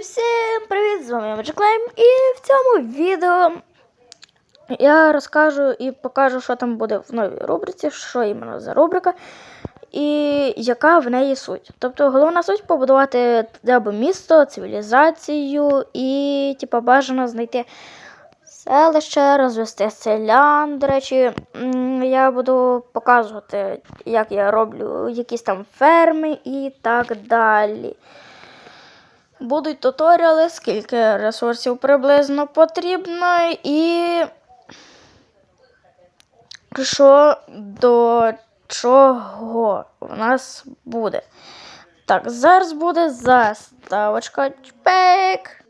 всім привіт! З вами я Меджиклайм і в цьому відео я розкажу і покажу, що там буде в новій рубриці, що іменно за рубрика і яка в неї суть. Тобто головна суть побудувати або місто, цивілізацію і типу, бажано знайти селище, розвести селян. До речі, я буду показувати, як я роблю якісь там ферми і так далі. Будуть туторіали, скільки ресурсів приблизно потрібно, і що до чого у нас буде. Так, зараз буде заставочка. Чпек.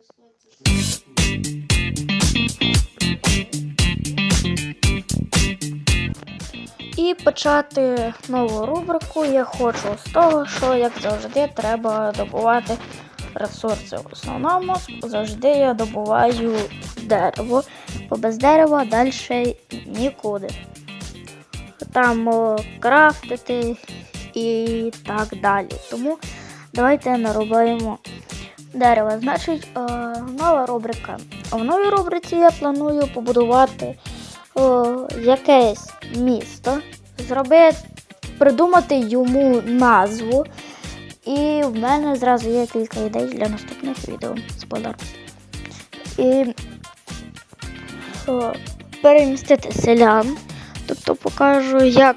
І почати нову рубрику я хочу з того, що, як завжди, треба добувати ресурси. В основному завжди я добуваю дерево, бо без дерева далі нікуди. Там крафтити і так далі. Тому давайте нарубаємо дерево. Значить, е, нова рубрика. В новій рубриці я планую побудувати якесь місто, зробити, придумати йому назву. І в мене зразу є кілька ідей для наступних відео. Спойлер. І о, перемістити селян. Тобто покажу, як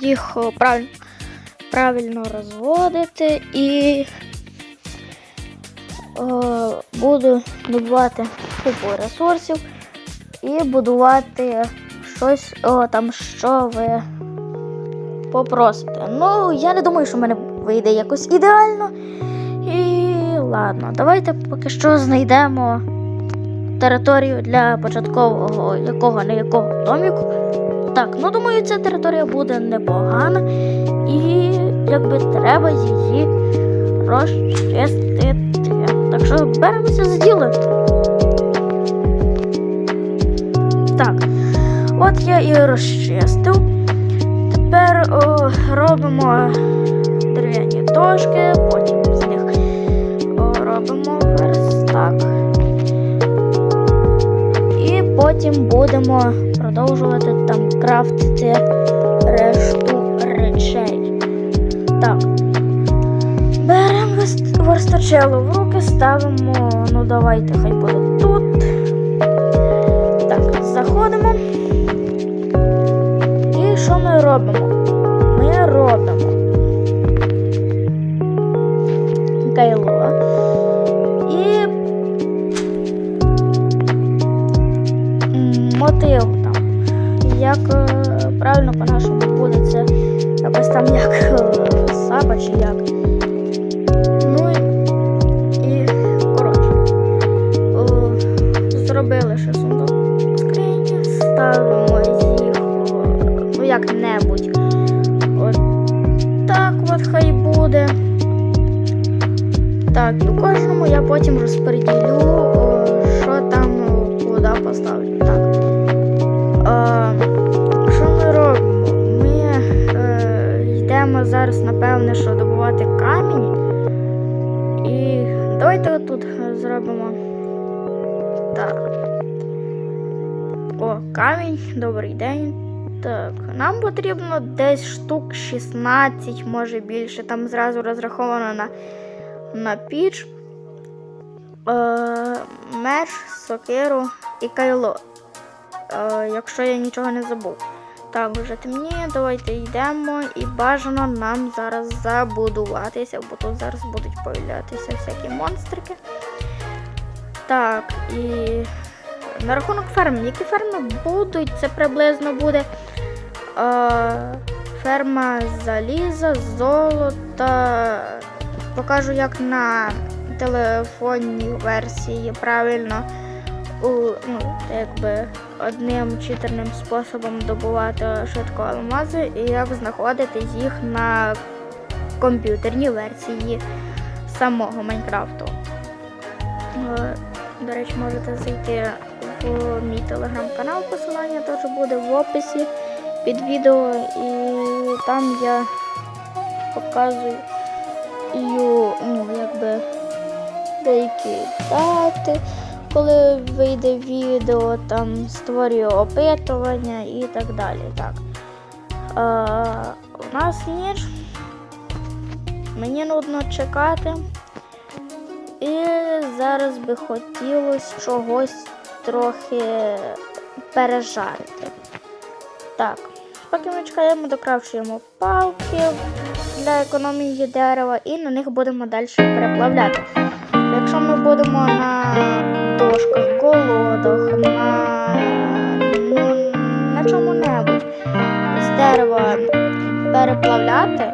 їх правильно, правильно розводити і о, буду добувати купу ресурсів і будувати щось о, там, що ви попросите. Ну, я не думаю, що в мене вийде якось ідеально. І ладно, давайте поки що знайдемо територію для початкового якого не якого доміку. Так, ну думаю, ця територія буде непогана, і якби треба її розчистити. Так що беремося за діло. Так, от я і розчистив. Тепер о, робимо дошки, потім з них робимо верстак. І потім будемо продовжувати там крафтити решту речей. Так. Беремо верстачело в руки, ставимо, ну давайте, хай буде тут. Так, заходимо. І що ми робимо? М, там. Як е, правильно по-нашому буде це якось там як е, саба чи як. Ну і, коротше. Зробили ще сундук скрині, ставимо їх ну як-небудь. Так от хай буде. Так, і у кожному я потім розподілю, що там куди поставлю. Так. Що ми робимо? Ми е, йдемо зараз, напевне, що добувати камінь. І давайте отут е, зробимо. Так. О, камінь, добрий день. Так, нам потрібно десь штук 16, може більше. Там зразу розраховано на, на піч, е, меч, сокиру і кайло. Е, якщо я нічого не забув. Так, вже темніє, давайте йдемо і бажано нам зараз забудуватися, бо тут зараз будуть появлятися всякі монстрики. Так, і на рахунок ферм. Які ферми будуть? Це приблизно буде е, ферма заліза, золота. Покажу, як на телефонній версії правильно ну, якби одним читерним способом добувати швидко алмази і як знаходити їх на комп'ютерній версії самого Майнкрафту. Е, До речі, можете зайти в мій телеграм-канал, посилання теж буде в описі під відео, і там я показую, ну, якби деякі дати, коли вийде відео, там створюю опитування і так далі. Так. Е, у нас ніч. Мені нудно чекати. І зараз би хотілося чогось трохи пережарити. Так, поки ми чекаємо, докравчуємо палки для економії дерева і на них будемо далі переплавляти. Якщо ми будемо на дошках, колодах, на, ну, на чому-небудь з дерева переплавляти,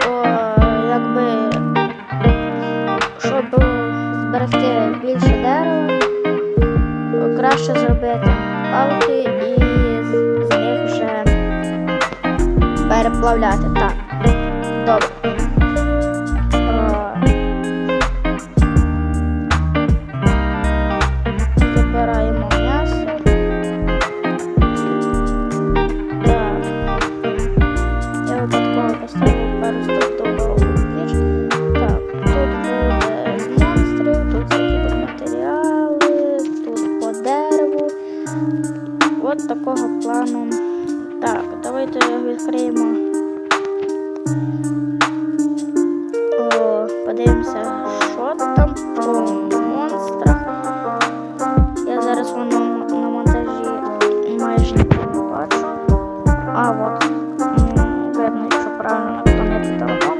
то якби щоб зберегти більше дерева, краще зробити палки і з них вже переплавляти. Так, добре. Плану. Так, давайте відкриємо. О, подивимося, що там по монстрах. Я зараз воно на монтажі майже не бачу. А, от. Видно, якщо правильно наклонити телефон.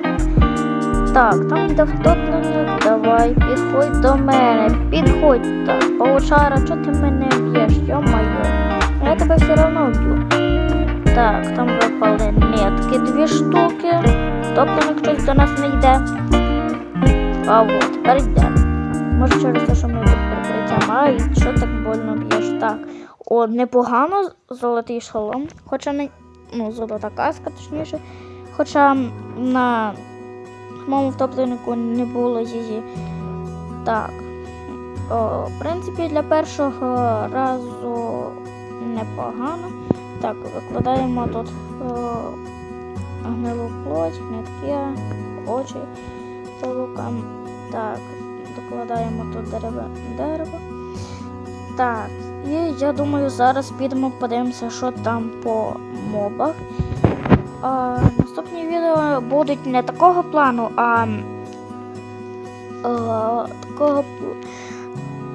Так, там йде втоплення. Давай, підходь до мене. Підходь так. Паучара, чого ти мене б'єш? Йо-моє. Я тебе все одно вб'ю. Так, там випали нитки дві штуки. Топленик щось до нас не йде. А от, тепер йде. Може через те, що ми під прикриттям. Ай, що так больно б'єш? Так. О, непогано золотий шолом. Хоча не. Ну, золота каска, точніше. Хоча на моєму втопленнику не було її. Так. О, в принципі, для першого разу непогано. Так, викладаємо тут о, гнилу плоть, нитки, очі по рукам. Так, докладаємо тут дерево. дерево. Так, і я думаю, зараз підемо подивимося, що там по мобах. А, наступні відео будуть не такого плану, а, а такого пл-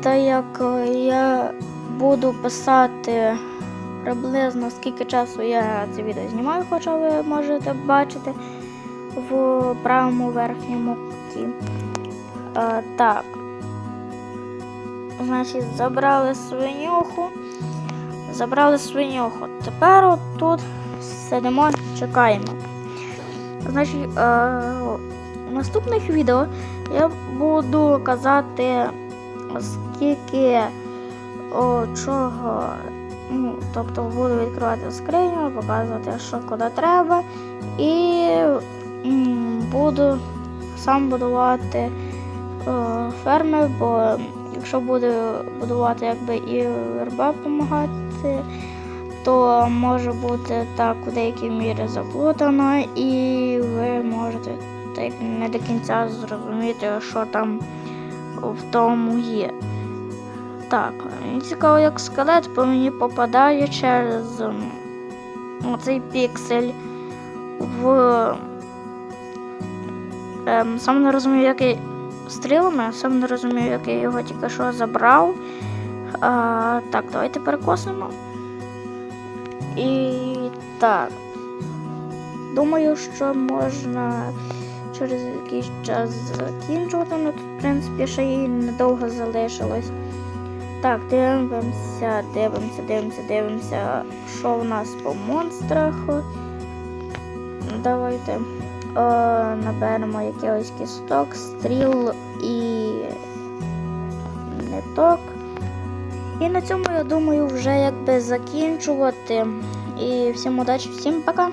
та як е, я буду писати приблизно скільки часу я це відео знімаю, хоча ви можете бачити в правому верхньому куті. А, так. Значить, забрали свинюху. Забрали свинюху. Тепер от тут сидимо, чекаємо. Значить, е, в наступних відео я буду казати, скільки о, чого. Ну, тобто буду відкривати скриню, показувати, що куди треба. І буду сам будувати е, ферми, бо якщо буду будувати якби і верба допомагати, то може бути так в деякій мірі заплутано, і ви можете так не до кінця зрозуміти, що там в тому є. Так, мені цікаво, як скелет по мені попадає через м, оцей піксель в. Ем, сам не розумію, який стрілами, сам не розумію, як я його тільки що забрав. А, так, давайте перекоснемо. І так. Думаю, що можна через якийсь час закінчувати, але тут, в принципі, ще їй недовго залишилось. Так, дивимося, дивимося, дивимося, дивимося, що в нас по монстрах. Давайте е, наберемо якийсь кісток, стріл і ниток. І на цьому, я думаю, вже якби закінчувати. І всім удачі, всім пока!